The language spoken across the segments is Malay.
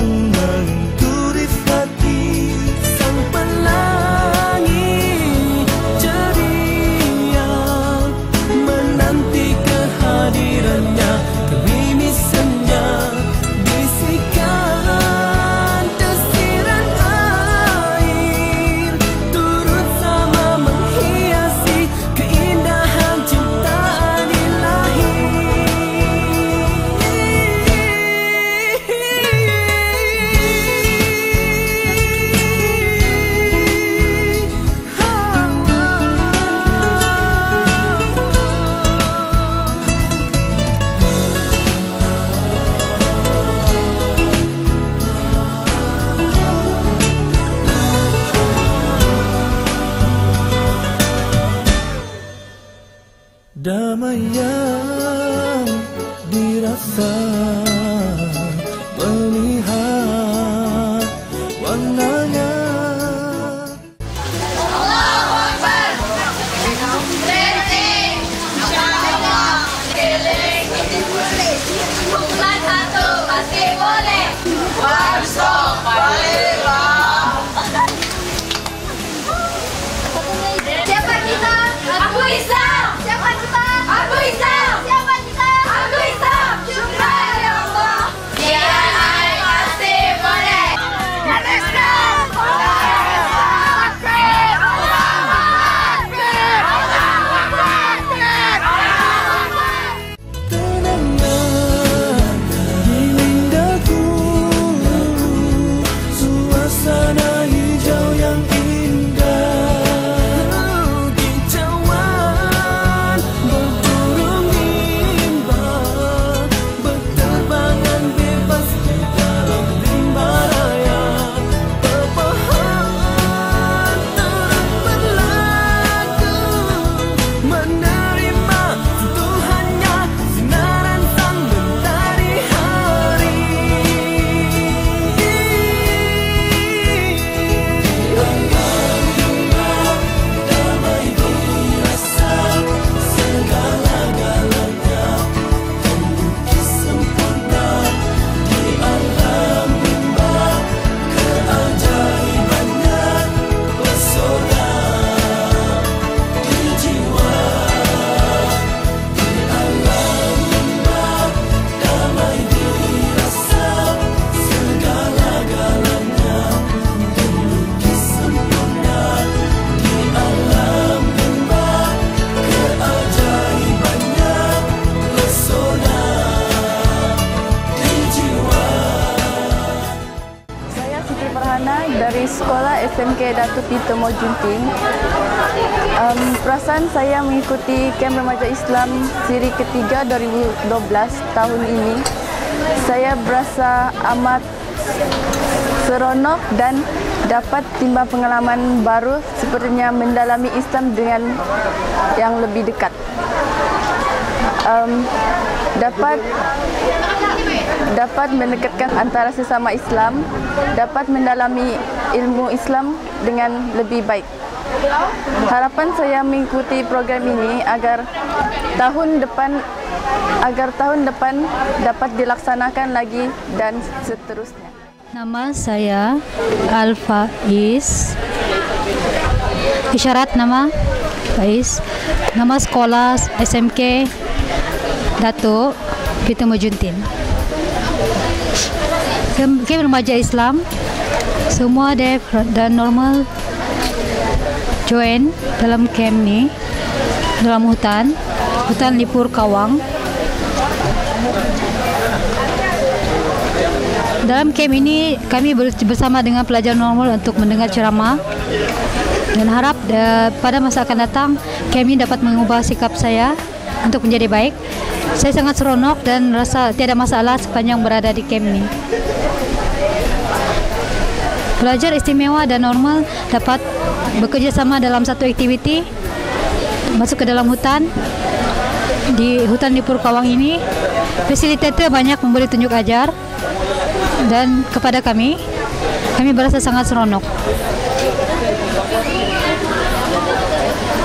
Yang SMK Datuk Tito Mojunting. Um, perasaan saya mengikuti Kem Remaja Islam siri ketiga 2012 tahun ini. Saya berasa amat seronok dan dapat timbang pengalaman baru sepertinya mendalami Islam dengan yang lebih dekat. Um, dapat dapat mendekatkan antara sesama Islam, dapat mendalami ilmu Islam dengan lebih baik. Harapan saya mengikuti program ini agar tahun depan agar tahun depan dapat dilaksanakan lagi dan seterusnya. Nama saya Alfa Is. Isyarat nama Faiz. Nama sekolah SMK Datuk Pita Mujuntin. Kem remaja Islam semua deaf dan normal join dalam camp ni dalam hutan hutan Lipur Kawang Dalam camp ini kami ber- bersama dengan pelajar normal untuk mendengar ceramah dan harap uh, pada masa akan datang ini dapat mengubah sikap saya untuk menjadi baik. Saya sangat seronok dan rasa tiada masalah sepanjang berada di camp ini. Pelajar istimewa dan normal dapat bekerja sama dalam satu aktiviti masuk ke dalam hutan di hutan di Purkawang ini. Fasilitator banyak memberi tunjuk ajar. Dan kepada kami kami berasa sangat seronok.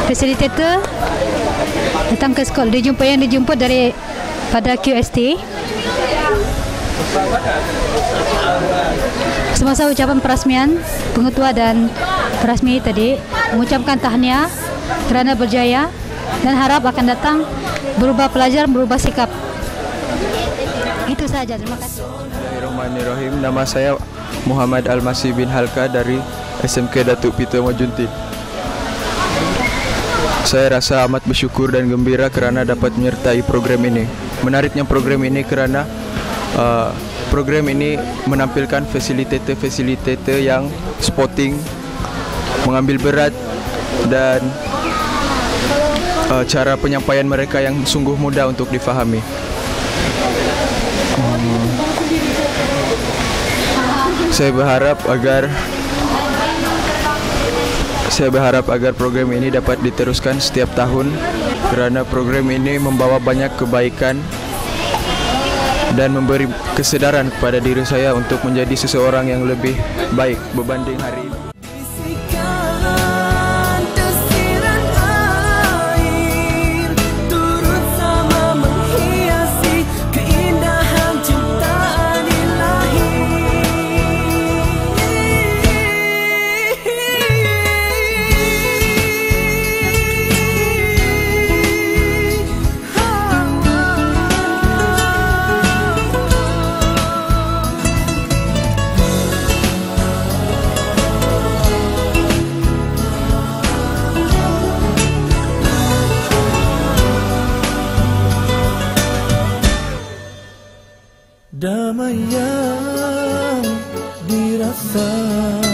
Fasilitator datang ke sekolah dijumpa yang dijemput dari pada QST semasa ucapan perasmian pengetua dan perasmi tadi mengucapkan tahniah kerana berjaya dan harap akan datang berubah pelajar berubah sikap itu saja terima kasih. Nama saya Muhammad Almasih bin Halka dari SMK Datuk Peter Mojuntin. Saya rasa amat bersyukur dan gembira kerana dapat menyertai program ini. Menariknya program ini kerana uh, program ini menampilkan fasilitator-fasilitator yang sporting, mengambil berat dan uh, cara penyampaian mereka yang sungguh mudah untuk difahami. Hmm. Saya berharap agar Saya berharap agar program ini dapat diteruskan setiap tahun kerana program ini membawa banyak kebaikan dan memberi kesedaran kepada diri saya untuk menjadi seseorang yang lebih baik berbanding hari ini. sun.